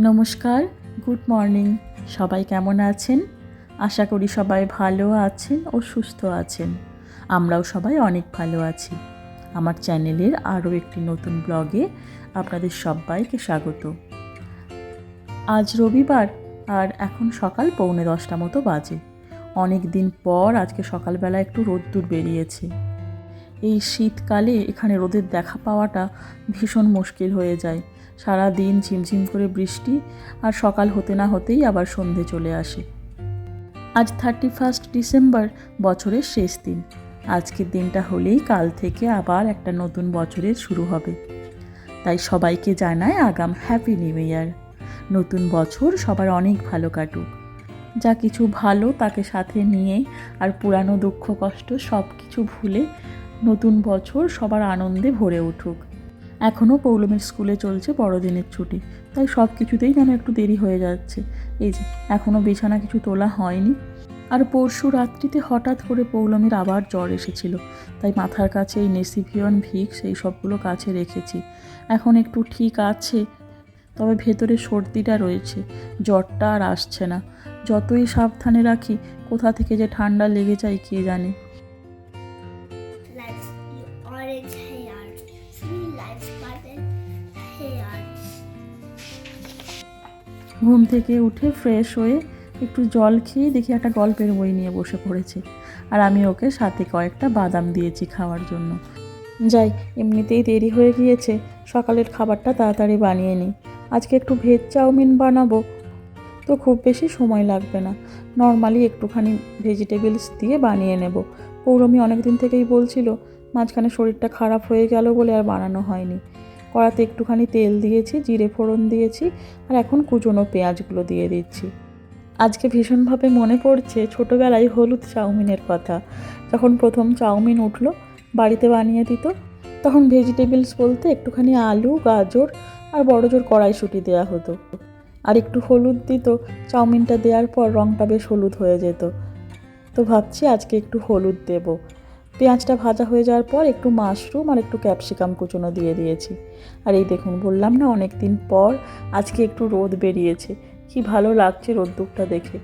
নমস্কার, good morning. সবাই কেমন আছেন? আশা করি সবাই ভালো আছেন ও সুস্থ আছেন। আমরাও সবাই অনেক ভালো আছি। আমার চ্যানেলের আরও একটি নতুন ব্লগে আপনাদের সবাইকে স্বাগত। আজ রবিবার আর এখন সকাল পৌনে দশটা মতো বাজে। অনেক দিন পর আজকে সকালবেলা একটু রোদ্দুর বেরিয়েছে। এই শীতকালে এখানে রোদের দেখা পাওয়াটা ভীষণ মুশকিল হয়ে যায়। সারা দিন ঝিমঝিম করে বৃষ্টি আর সকাল হতে না হতেই আবার সন্ধে চলে আসে। আজ থার্টি ফার্স্ট ডিসেম্বর বছরের শেষ দিন। আজকের দিনটা হলেই কাল থেকে আবার একটা নতুন বছরের শুরু হবে। তাই সবাইকে জানায় আগাম হ্যাপি নিউ ইয়ার নতুন বছর সবার অনেক ভালো কাটুক। যা কিছু ভালো তাকে সাথে নিয়ে আর পুরানো দুঃখ কষ্ট সব কিছু ভুলে নতুন বছর সবার আনন্দে ভরে উঠুক। এখনও পৌলমীর স্কুলে চলছে বড়দিনের ছুটি, তাই সব কিছুতেই যেন একটু দেরি হয়ে যাচ্ছে। এই যে, এখনও বিছানা কিছু তোলা হয়নি। আর পরশু রাত্রিতে হঠাৎ করে পৌলমীর আবার জ্বর এসেছিল, তাই মাথার কাছে এই নেসিভিয়ন ভিক্স সেই সবগুলো কাছে রেখেছি। এখন একটু ঠিক আছে, তবে ভেতরে সর্দিটা রয়েছে, জ্বরটা আর আসছে না। যতই সাবধানে রাখি, কোথা থেকে যে ঠান্ডা লেগে যায় কে জানে। ঘুম থেকে উঠে ফ্রেশ হয়ে একটু জল খেয়ে দেখি একটা গল্পের বই নিয়ে বসে পড়েছে। আর আমি ওকে সাথে কয়েকটা বাদাম দিয়েছি খাওয়ার জন্য। যাই, এমনিতেই দেরি হয়ে গিয়েছে। সকালের খাবারটা তাড়াতাড়ি বানিয়ে নিই। আজকে একটু ভেজ চাউমিন বানাবো। তো খুব বেশি সময় লাগবে না। নর্মালি একটুখানি ভেজিটেবলস দিয়ে বানিয়ে নেব। পৌরমী অনেক দিন থেকেই বলছিল, মাঝখানে শরীরটা খারাপ হয়ে গেল বলে আর বানানো হয়নি। কড়াতে একটুখানি তেল দিয়েছি, জিরে ফোড়ন দিয়েছি আর এখন কুচনো পেঁয়াজগুলো দিয়ে দিচ্ছি। আজকে ভীষণভাবে মনে পড়ছে ছোটোবেলায় হলুদ চাউমিনের কথা। যখন প্রথম চাউমিন উঠল, বাড়িতে বানিয়ে দিত, তখন ভেজিটেবলস বলতে একটুখানি আলু, গাজর আর বড় জোর কড়াইশুঁটি দেওয়া হতো। আর একটু হলুদ দিত, চাউমিনটা দেওয়ার পর রঙটা বেশ হলুদ হয়ে যেত। তো ভাবছি আজকে একটু হলুদ দেব। পেঁয়াজটা ভাজা হয়ে যাওয়ার পর একটু মাশরুম আর একটু ক্যাপসিকাম কুচোনো দিয়ে দিয়েছি। আর এই দেখুন, বললাম না অনেক দিন পর আজকে একটু রোদ বেরিয়েছে। কি ভালো লাগছে রোদ্দুরটা দেখে।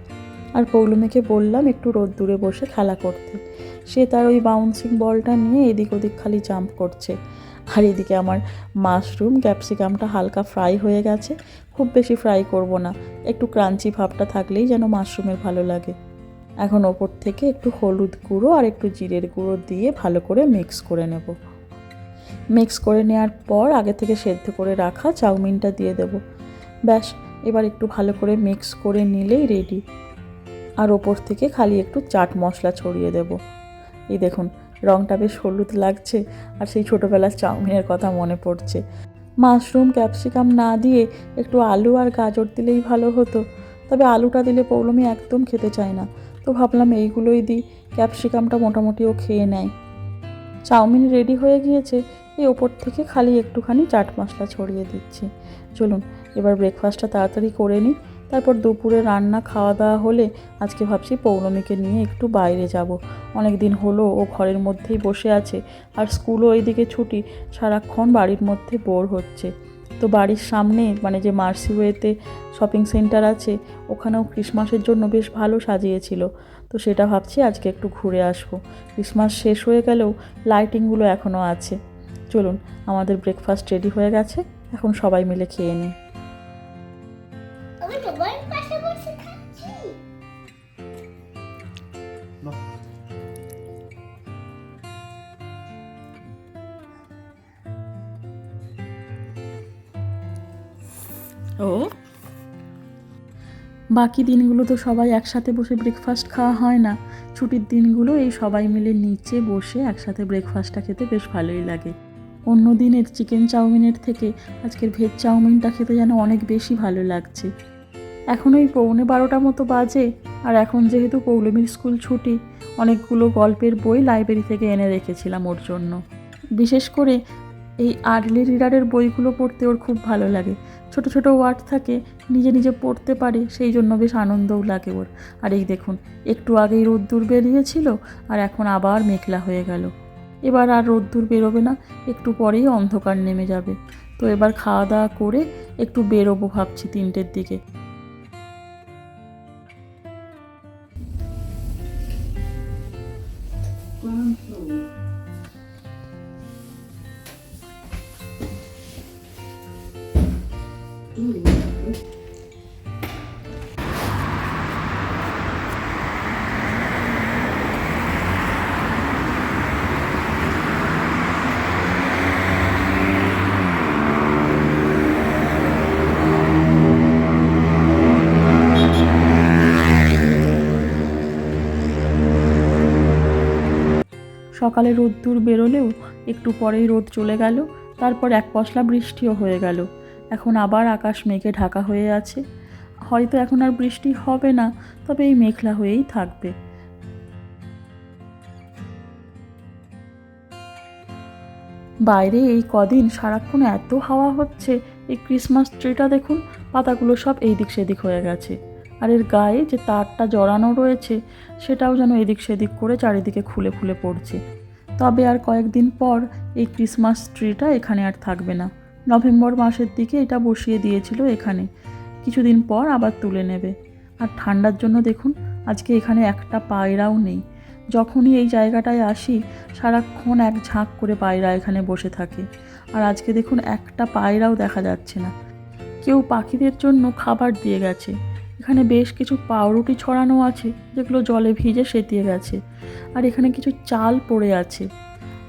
আর পৌলমীকে বললাম একটু রোদ্দুরে বসে খেলা করতে। সে তার ওই বাউন্সিং বলটা নিয়ে এদিক ওদিক খালি জাম্প করছে। আর এদিকে আমার মাশরুম, ক্যাপসিকামটা হালকা ফ্রাই হয়ে গেছে। খুব বেশি ফ্রাই করব না। একটু ক্রাঞ্চি ভাবটা থাকলেই যেন মাশরুমের ভালো লাগে। এখন ওপর থেকে একটু হলুদ গুঁড়ো আর একটু জিরের গুঁড়ো দিয়ে ভালো করে মিক্স করে নেব। মিক্স করে নেওয়ার পর আগে থেকে সেদ্ধ করে রাখা চাউমিনটা দিয়ে দেব। ব্যাস, এবার একটু ভালো করে মিক্স করে নিলেই রেডি আর ওপর থেকে খালি একটু চাট মশলা ছড়িয়ে দেব। এই দেখুন রঙটা বেশ হলুদ লাগছে আর সেই ছোটোবেলার চাউমিনের কথা মনে পড়ছে। মাশরুম, ক্যাপসিকাম না দিয়ে একটু আলু আর গাজর দিলেই ভালো হতো। তবে আলুটা দিলে পৌলমি একদম খেতে চায় না। তো ভাবলাম এইগুলোই দিই। ক্যাপসিকামটা মোটামুটি ও খেয়ে নেয়। চাউমিন রেডি হয়ে গিয়েছে, এই ওপর থেকে খালি একটুখানি চাট মশলা ছড়িয়ে দিচ্ছি। চলুন, এবার ব্রেকফাস্টটা তাড়াতাড়ি করে নিই। তারপর দুপুরে রান্না খাওয়া দাওয়া হলে আজকে ভাবছি পৌলমীকে নিয়ে একটু বাইরে যাব। অনেক দিন হলো ও ঘরের মধ্যেই বসে আছে, আর স্কুলও এইদিকে ছুটি। সারাক্ষণ বাড়ির মধ্যে বোর হচ্ছে। তো বাড়ির সামনে মানে যে মার্সিওয়েতে শপিং সেন্টার আছে, ওখানেও ক্রিসমাসের জন্য বেশ ভালো সাজিয়েছিল। তো সেটা ভাবছি আজকে একটু ঘুরে আসব। ক্রিসমাস শেষ হয়ে গেলেও লাইটিংগুলো এখনও আছে। চলুন, আমাদের ব্রেকফাস্ট রেডি হয়ে গেছে। এখন সবাই মিলে খেয়ে নিই। ও? বাকি দিনগুলো তো সবাই একসাথে বসে ব্রেকফাস্ট খাওয়া হয় না। ছুটির দিনগুলো এই সবাই মিলে নিচে বসে একসাথে ব্রেকফাস্টটা খেতে বেশ ভালোই লাগে। অন্য দিনের চিকেন চাউমিনের থেকে আজকের ভেজ চাউমিনটা খেতে যেন অনেক বেশি ভালো লাগছে। এখন ওই পৌনে বারোটা মতো বাজে, আর এখন যেহেতু পৌলমীর স্কুল ছুটি, অনেকগুলো গল্পের বই লাইব্রেরি থেকে এনে রেখেছিলাম ওর জন্য। বিশেষ করে এই আর্লি রিডারের বইগুলো পড়তে ওর খুব ভালো লাগে। ছোট ছোট ওয়ার্ড থাকে, নিজে নিজে পড়তে পারে, সেই জন্য বেশ আনন্দও লাগে ওর। আর এই দেখুন, একটু আগেই রোদ্দুর বেরিয়েছিল আর এখন আবার মেঘলা হয়ে গেল। এবার আর রোদ্দুর বেরোবে না, একটু পরেই অন্ধকার নেমে যাবে। তো এবার খাওয়া দাওয়া করে একটু বেরোবো ভাবছি তিনটের দিকে। সকালে রোদ্দুর বেরোলেও একটু পরেই রোদ চলে গেল, তারপর এক পশলা বৃষ্টিও হয়ে গেল। এখন আবার আকাশ মেঘে ঢাকা হয়ে আছে। হয়তো এখন আর বৃষ্টি হবে না, তবে এই মেঘলা হয়েই থাকবে। বাইরে এই কদিন সারাক্ষণ এত হাওয়া হচ্ছে, এই ক্রিসমাস ট্রিটা দেখুন, পাতাগুলো সব এই দিক সেদিক হয়ে গেছে। আর এর গায়ে যে তারটা জড়ানো রয়েছে, সেটাও যেন এদিক সেদিক করে চারিদিকে খুলে খুলে পড়ছে। তবে আর কয়েকদিন পর এই ক্রিসমাস ট্রিটা এখানে আর থাকবে না। নভেম্বর মাসের দিকে এটা বসিয়ে দিয়েছিল এখানে। কিছুদিন পর আবার তুলে নেবে। আর ঠান্ডার জন্য দেখুন, আজকে এখানে একটা পায়রাও নেই। যখনই এই জায়গাটায় আসি, সারাক্ষণ এক ঝাঁক করে পায়রা এখানে বসে থাকে। আর আজকে দেখুন, একটা পায়রাও দেখা যাচ্ছে না। কেউ পাখিদের জন্য খাবার দিয়ে গেছে। এখানে বেশ কিছু পাউরুটি ছড়ানো আছে, যেগুলো জলে ভিজে সেতিয়ে গেছে। আর এখানে কিছু চাল পড়ে আছে।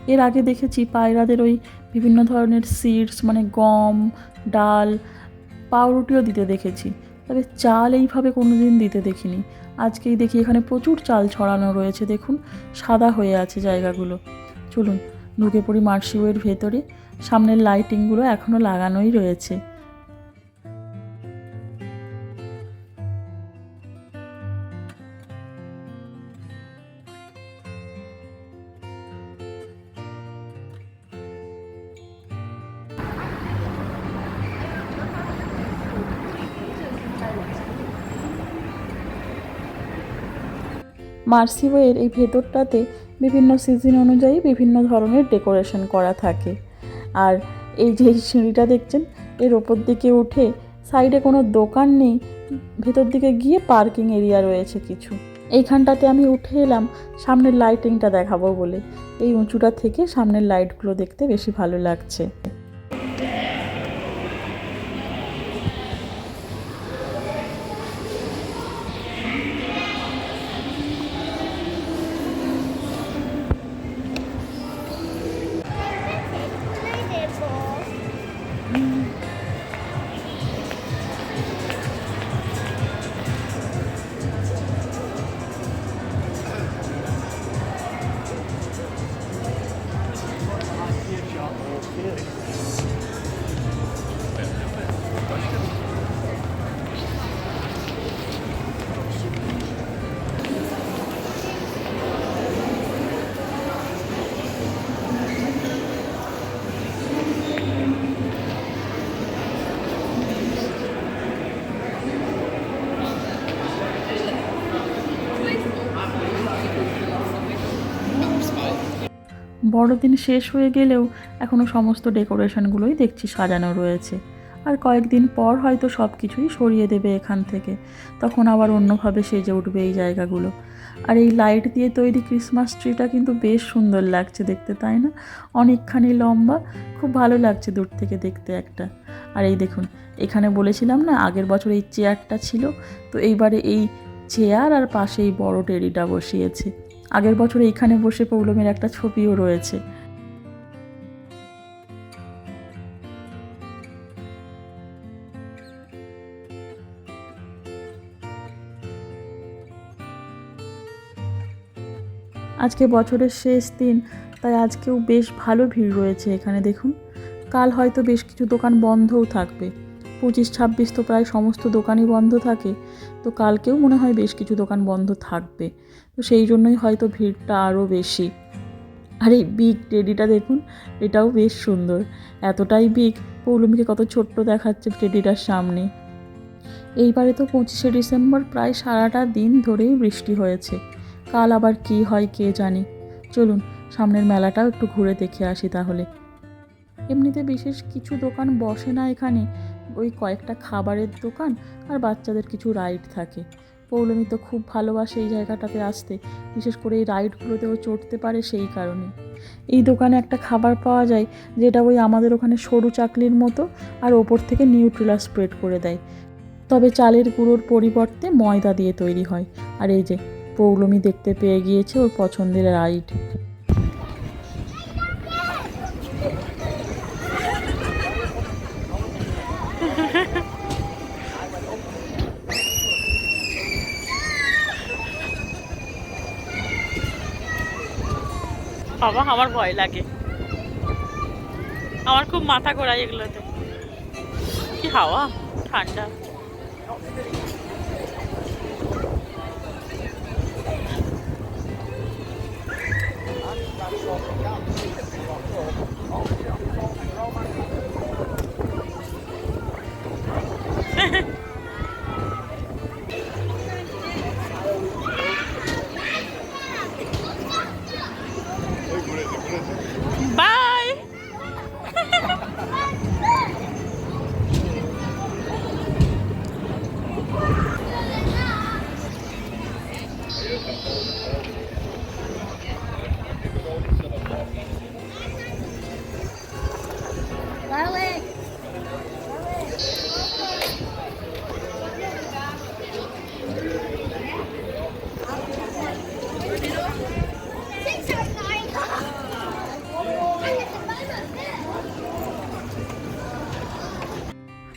এর আগে দেখেছি পায়রাদের ওই বিভিন্ন ধরনের সিডস মানে গম, ডাল পাউরুটিও দিতে দেখেছি। তবে চাল এইভাবে কোনো দিন দিতে দেখিনি। আজকেই দেখি এখানে প্রচুর চাল ছড়ানো রয়েছে, দেখুন, সাদা হয়ে আছে জায়গাগুলো। চলুন, ঢুকে পড়ি মার্সিওয়ের ভেতরে। সামনের লাইটিংগুলো এখনও লাগানোই রয়েছে। মার্সিওয়ের এই ভেতরটাতে বিভিন্ন সিজন অনুযায়ী বিভিন্ন ধরনের ডেকোরেশন করা থাকে। আর এই যে সিঁড়িটা দেখছেন, এর ওপর দিকে উঠে সাইডে কোনো দোকান নেই, ভেতর দিকে গিয়ে পার্কিং এরিয়া রয়েছে কিছু। এইখানটাতে আমি উঠে এলাম, সামনের লাইটিংটা দেখাবো বলে। এই উঁচুটা থেকে সামনের লাইটগুলো দেখতে বেশি ভালো লাগছে। বড়দিন শেষ হয়ে গেলেও এখনও সমস্ত ডেকোরেশনগুলোই দেখছি সাজানো রয়েছে। আর কয়েকদিন পর হয়তো সব কিছুই সরিয়ে দেবে এখান থেকে। তখন আবার অন্যভাবে সেজে উঠবে এই জায়গাগুলো। আর এই লাইট দিয়ে তৈরি ক্রিসমাস ট্রিটা কিন্তু বেশ সুন্দর লাগছে দেখতে, তাই না? অনেকখানি লম্বা, খুব ভালো লাগছে দূর থেকে দেখতে একটা। আর এই দেখুন, এখানে বলেছিলাম না, আগের বছর এই চেয়ারটা ছিল, তো এইবারে এই চেয়ার আর পাশে এই বড় টেরিটা বসিয়েছে। আগের বছর এইখানে বসে পৌলমের একটা ছবিও রয়েছে। আজকে বছরের শেষ দিন, তাই আজকেও বেশ ভালো ভিড় রয়েছে এখানে, দেখুন। কাল হয়তো বেশ কিছু দোকান বন্ধও থাকবে। পঁচিশ, ছাব্বিশ তো প্রায় সমস্ত দোকানই বন্ধ থাকে। তো কালকেও মনে হয় বেশ কিছু দোকান বন্ধ থাকবে। তো সেই জন্যই হয়তো ভিড়টা আরও বেশি। আর এই বিগ টেডিটা দেখুন, এটাও বেশ সুন্দর। এতটাই বিগ, পৌলমীকে কত ছোট্ট দেখাচ্ছে টেডিটার সামনে। এইবারে তো পঁচিশে ডিসেম্বর প্রায় সারাটা দিন ধরেই বৃষ্টি হয়েছে। কাল আবার কি হয় কে জানে। চলুন, সামনের মেলাটাও একটু ঘুরে দেখে আসি তাহলে। এমনিতে বিশেষ কিছু দোকান বসে না এখানে। ওই কয়েকটা খাবারের দোকান আর বাচ্চাদের কিছু রাইড থাকে। পৌলমি তো খুব ভালোবাসে এই জায়গাটাতে আসতে, বিশেষ করে এই রাইডগুলোতেও চড়তে পারে সেই কারণে। এই দোকানে একটা খাবার পাওয়া যায়, যেটা ওই আমাদের ওখানে সরু চাকলির মতো আর ওপর থেকে নিউট্রিলা স্প্রেড করে দেয়। তবে চালের গুঁড়োর পরিবর্তে ময়দা দিয়ে তৈরি হয়। আর এই যে, পৌলমি দেখতে পেয়ে গিয়েছে ওর পছন্দের রাইড। বাবা আমার ভয় লাগে। আমার খুব মাথা ঘোরায় এগুলোতে। কি হাওয়া? ঠান্ডা। বাই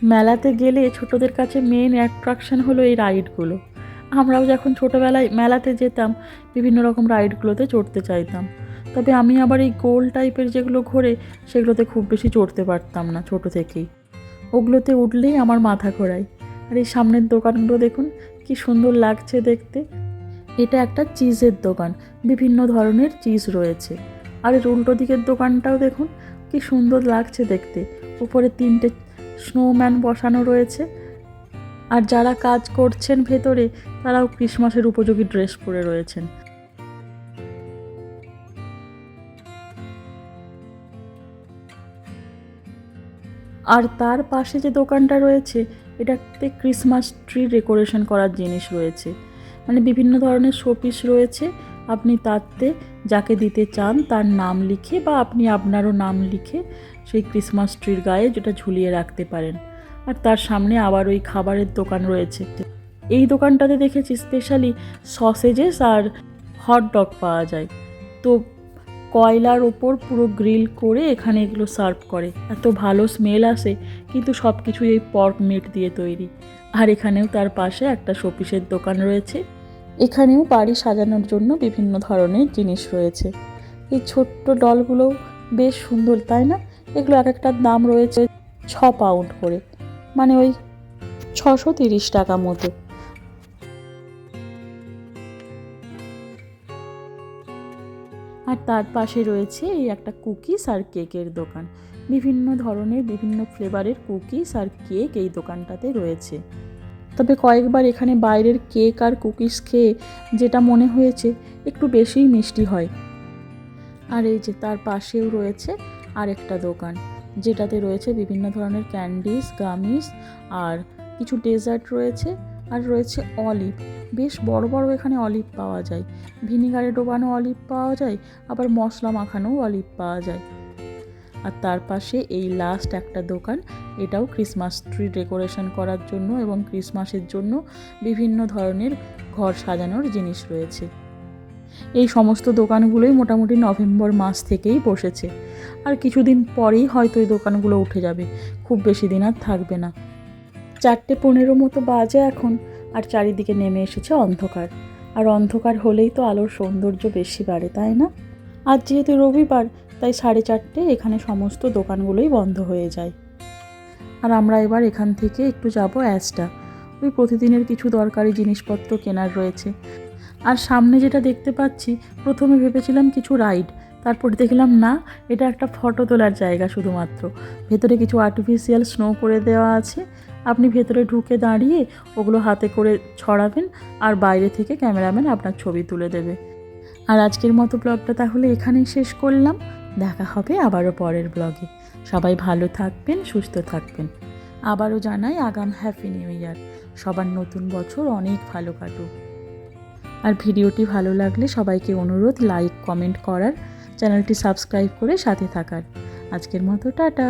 মেলাতে গেলে ছোটদের কাছে মেন অ্যাট্রাকশন হলো এই রাইডগুলো আমরাও যখন ছোটোবেলায় মেলাতে যেতাম, বিভিন্ন রকম রাইডগুলোতে চড়তে চাইতাম। তবে আমি আবার এই গোল টাইপের যেগুলো ঘোরে, সেগুলোতে খুব বেশি চড়তে পারতাম না ছোট থেকেই। ওগুলোতে উঠলেই আমার মাথা ঘোরায়। আর এই সামনের দোকানগুলো দেখুন, কি সুন্দর লাগছে দেখতে। এটা একটা চিজের দোকান, বিভিন্ন ধরনের চিজ রয়েছে। আর এর উল্টো দিকের দোকানটাও দেখুন, কি সুন্দর লাগছে দেখতে। উপরে তিনটে স্নোম্যান বসানো রয়েছে। আর যারা কাজ করছেন ভেতরে, তারাও ক্রিসমাসের উপযোগী ড্রেস পরে রয়েছেন। আর তার পাশে যে দোকানটা রয়েছে, এটাতে ক্রিসমাস ট্রি ডেকোরেশন করার জিনিস রয়েছে। মানে বিভিন্ন ধরনের শোপিস রয়েছে, আপনি তাতে যাকে দিতে চান তার নাম লিখে বা আপনি আপনারও নাম লিখে সেই ক্রিসমাস ট্রির গায়ে যেটা ঝুলিয়ে রাখতে পারেন। আর তার সামনে আবার ওই খাবারের দোকান রয়েছে। এই দোকানটাতে দেখেছি স্পেশালি সসেজেস আর হট ডগ পাওয়া যায়। তো কয়লার ওপর পুরো গ্রিল করে এখানে এগুলো সার্ভ করে। এত ভালো স্মেল আসে, কিন্তু সব কিছুই এই পর্ক মিট দিয়ে তৈরি। আর এখানেও তার পাশে একটা শোপিসের দোকান রয়েছে। এখানেও বাড়ি সাজানোর জন্য বিভিন্ন ধরনের জিনিস রয়েছে। এই ছোট্ট ডলগুলো বেশ সুন্দর, তাই না? এগুলো এক একটার দাম রয়েছে ছ পাউন্ড করে মানে ওই ছশো তিরিশ টাকা মতো। আর তার পাশে রয়েছে এই একটা কুকিজ আর কেকের দোকান। বিভিন্ন ধরনের, বিভিন্ন ফ্লেভারের কুকিজ আর কেক এই দোকানটাতে রয়েছে। তবে কয়েকবার এখানে বাইরের কেক আর কুকিজ খেয়ে যেটা মনে হয়েছে, একটু বেশিই মিষ্টি হয়। আর এই যে তার পাশেও রয়েছে আরেকটা দোকান, যেটাতে রয়েছে বিভিন্ন ধরনের ক্যান্ডিস গামিস আর কিছু ডেজার্ট রয়েছে আর রয়েছে অলিভ বেশ বড় বড় এখানে অলিভ পাওয়া যায়। ভিনিগারে ডোবানো অলিভ পাওয়া যায়, আবার মশলা মাখানো অলিভ পাওয়া যায়। আর তার পাশে এই লাস্ট একটা দোকান, এটাও ক্রিসমাস ট্রি ডেকোরেশন করার জন্য এবং ক্রিসমাসের জন্য বিভিন্ন ধরনের ঘর সাজানোর জিনিস রয়েছে। এই সমস্ত দোকানগুলোই মোটামুটি নভেম্বর মাস থেকেই বসেছে। আর কিছুদিন পরেই হয়তো এই দোকানগুলো উঠে যাবে, খুব বেশি দিন আর থাকবে না। চারটে পনেরো মতো বাজে এখন, আর চারিদিকে নেমে এসেছে অন্ধকার। আর অন্ধকার হলেই তো আলোর সৌন্দর্য বেশি বাড়ে, তাই না? আজ যেহেতু রবিবার, তাই সাড়ে চারটে এখানে সমস্ত দোকানগুলোই বন্ধ হয়ে যায়। আর আমরা এবার এখান থেকে একটু যাব অ্যাসটা ওই প্রতিদিনের কিছু দরকারি জিনিসপত্র কেনার রয়েছে। আর সামনে যেটা দেখতে পাচ্ছি, প্রথমে ভেবেছিলাম কিছু রাইড তারপর দেখলাম না, এটা একটা ফটো তোলার জায়গা শুধুমাত্র। ভেতরে কিছু আর্টিফিশিয়াল স্নো করে দেওয়া আছে, আপনি ভেতরে ঢুকে দাঁড়িয়ে ওগুলো হাতে করে ছড়াবেন আর বাইরে থেকে ক্যামেরাম্যান আপনার ছবি তুলে দেবে। আর আজকের মতো ব্লগটা তাহলে এখানেই শেষ করলাম। দেখা হবে আবারও পরের ব্লগে সবাই ভালো থাকবেন, সুস্থ থাকবেন। আবারও জানাই আগাম হ্যাপি নিউ ইয়ার সবার নতুন বছর অনেক ভালো কাটুক। আর ভিডিওটি ভালো লাগলে সবাইকে অনুরোধ লাইক, কমেন্ট করার, চ্যানেলটি সাবস্ক্রাইব করে সাথে থাকার। আজকের মতো, টাটা!